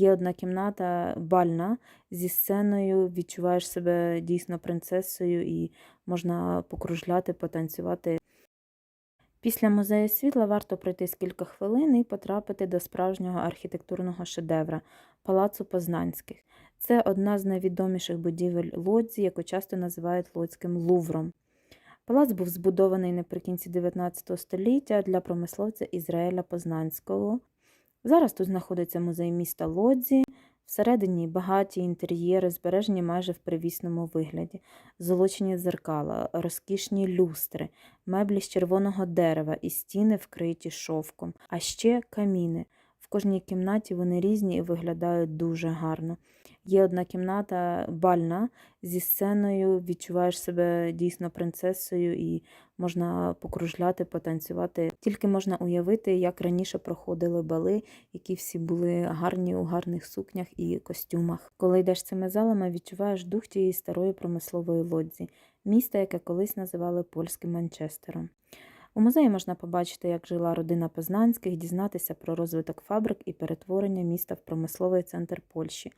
Є одна кімната бальна зі сценою, відчуваєш себе дійсно принцесою і можна покружляти, потанцювати. Після музею світла варто пройти кілька хвилин і потрапити до справжнього архітектурного шедевра Палацу Познанських. Це одна з найвідоміших будівель Лодзі, яку часто називають Лодським Лувром. Палац був збудований наприкінці 19 століття для промисловця Ізраїля Познанського. Зараз тут знаходиться музей міста Лодзі. Всередині багаті інтер'єри, збережені майже в привісному вигляді, золочені дзеркала, розкішні люстри, меблі з червоного дерева і стіни вкриті шовком, а ще каміни. В кожній кімнаті вони різні і виглядають дуже гарно. Є одна кімната бальна зі сценою, відчуваєш себе дійсно принцесою і можна покружляти, потанцювати. Тільки можна уявити, як раніше проходили бали, які всі були гарні у гарних сукнях і костюмах. Коли йдеш цими залами, відчуваєш дух тієї старої промислової лодзі, міста, яке колись називали польським Манчестером. У музеї можна побачити, як жила родина Познанських, дізнатися про розвиток фабрик і перетворення міста в промисловий центр Польщі.